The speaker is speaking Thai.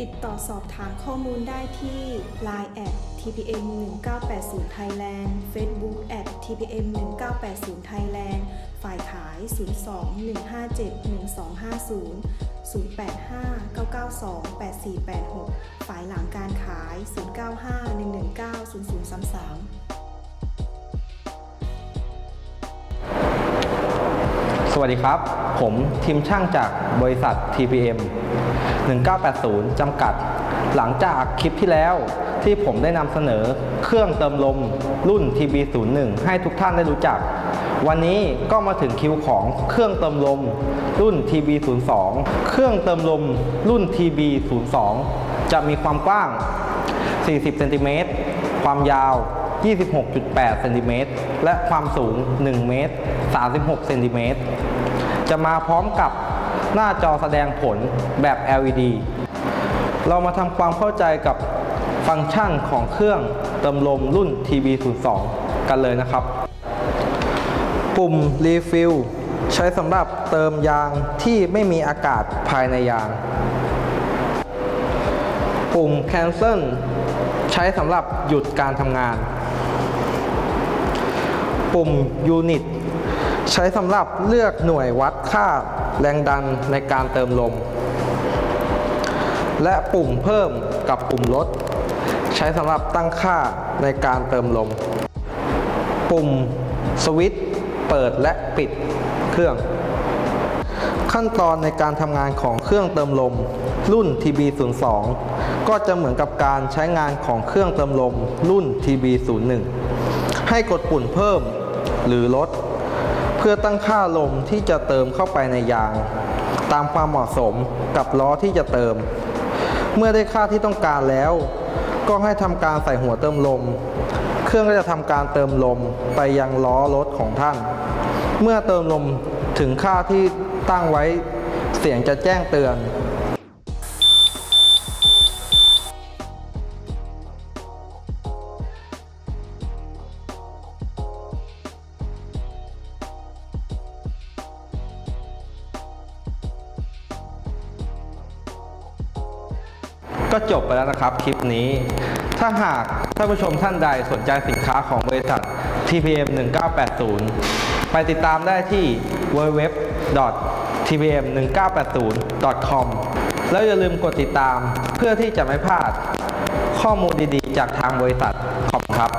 ติดต่อสอบถามข้อมูลได้ที่ Line at tpm 1980 Thailand Facebook at tpm 1980 Thailand ฝ่ายขาย 02 157 1250 085 992 8486 ฝ่ายหลังการขาย 095 119 0033สวัสดีครับ ผมทีมช่างจากบริษัท TPM 1980 จำกัด หลังจากคลิปที่แล้วที่ผมได้นำเสนอเครื่องเติมลมรุ่น TB01 ให้ทุกท่านได้รู้จัก วันนี้ก็มาถึงคิวของเครื่องเติมลมรุ่น TB02 เครื่องเติมลมรุ่น TB02 จะมีความกว้าง 40 เซนติเมตร ความยาว 26.8 เซนติเมตร และความสูง 1 เมตร 36 เซนติเมตร จะมาพร้อมกับหน้าจอแสดงผลแบบ LED เรามาทำความเข้าใจกับฟังก์ชันของเครื่องเติมลมรุ่น TB02 กันเลยนะครับ ปุ่ม Refill ใช้สำหรับเติมยางที่ไม่มีอากาศภายในยาง ปุ่ม Cancel ใช้สำหรับหยุดการทำงาน ปุ่ม Unit ใช้สำหรับเลือกหน่วยวัดค่าแรงดันในการเติมลม และปุ่มเพิ่มกับปุ่มลด ใช้สำหรับตั้งค่าในการเติมลม ปุ่มสวิตช์เปิดและปิดเครื่อง ขั้นตอนในการทำงานของเครื่องเติมลม รุ่น TB02 ก็จะเหมือนกับการใช้งานของเครื่องเติมลมรุ่น TB01 ให้กดปุ่มเพิ่มหรือลด พื่อตั้งค่าลมที่จะเติมเข้าไปในยาง ตามความเหมาะสมกับล้อที่จะเติม เมื่อได้ค่าที่ต้องการแล้ว ก็ให้ทำการใส่หัวเติมลม เครื่องก็จะทำการเติมลมไปยังล้อรถของท่าน เมื่อเติมลมถึงค่าที่ตั้งไว้เสียงจะแจ้งเตือน ก็จบไปแล้วนะครับคลิปนี้ ถ้าหากท่านผู้ชมท่านใดสนใจสินค้าของบริษัท TPM 1980 ไปติดตามได้ที่ www.tpm 1980 com แล้วอย่าลืมกดติดตามเพื่อที่จะไม่พลาดข้อมูลดีๆ จากทางบริษัทขอบคุณครับ